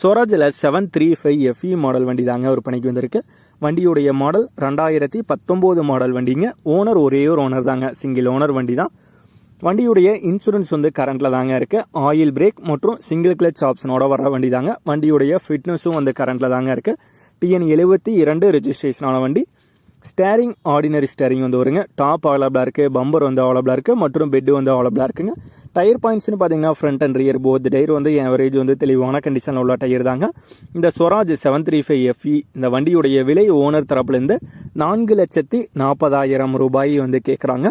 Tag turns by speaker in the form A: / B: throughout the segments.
A: ஸ்வராஜில் seven three five FE model வண்டி தாங்க விற்பனைக்கு வந்திருக்கு. வண்டியுடைய மாடல் ரெண்டாயிரத்தி பத்தொம்போது மாடல் வண்டிங்க. ஓனர் ஒரே ஒரு ஓனர் தாங்க. சிங்கிள் ஓனர் வண்டி தான். வண்டியுடைய இன்சூரன்ஸ் வந்து கரண்ட்டில் தாங்க இருக்குது ஆயில் பிரேக் மற்றும் சிங்கிள் கிளச் ஆப்ஷனோட வர வண்டி தாங்க. வண்டியுடைய ஃபிட்னஸும் வந்து கரண்ட்டில் தாங்க இருக்குது டிஎன் எழுபத்தி இரண்டு ரெஜிஸ்ட்ரேஷனான வண்டி. ஸ்டேரிங் ஆர்டினரி ஸ்டேரிங் வந்து வருங்க. டாப் அவைலபிளாக இருக்குது பம்பர் வந்து அவைலபிளாக இருக்குது மற்றும் பெட்டு வந்து அவைலபிளாக இருக்குங்க டயர் பாயிண்ட்ஸ்னு பார்த்தீங்கன்னா front and rear both tyre வந்து ஆவரேஜ் வந்து தெளிவான கண்டிஷனில் உள்ள டயர் தாங்க. இந்த Swaraj seven three five F இந்த வண்டியுடைய விலை ஓனர் தரப்புலேருந்து நான்கு லட்சத்தி நாற்பதாயிரம் ரூபாய் வந்து கேட்குறாங்க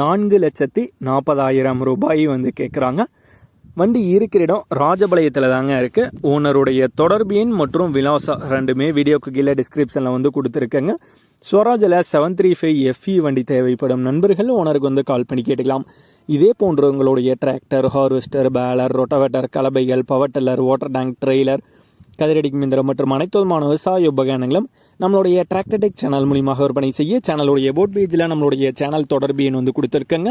A: நான்கு லட்சத்தி நாற்பதாயிரம் ரூபாய் வந்து கேட்குறாங்க வண்டி இருக்கிற இடம் ராஜபாளையத்தில் தாங்க இருக்குது ஓனருடைய தொடர்பு எண் மற்றும் விலாசம் ரெண்டுமே வீடியோக்கு கீழே டிஸ்கிரிப்ஷனில் வந்து கொடுத்துருக்கேங்க. ஸ்வராஜில் செவன் த்ரீ ஃபைவ் எஃப்இ வண்டி தேவைப்படும் நண்பர்கள் ஓனருக்கு வந்து கால் பண்ணி கேட்டுக்கலாம். இதே போன்ற உங்களுடைய tractor harvester baler rotavator கலபைகள் power tiller water tank trailer கதிரடிக்கும் மிந்திரம் மற்றும் அனைத்து விதமான விவசாய உபகரணங்களும் நம்மளுடைய டிராக்டர்டெக் சேனல் மூலியமாக விற்பனை செய்ய சேனலுடைய போட் பேஜில் நம்மளுடைய சேனல் தொடர்பு எண் வந்து கொடுத்துருக்கங்க.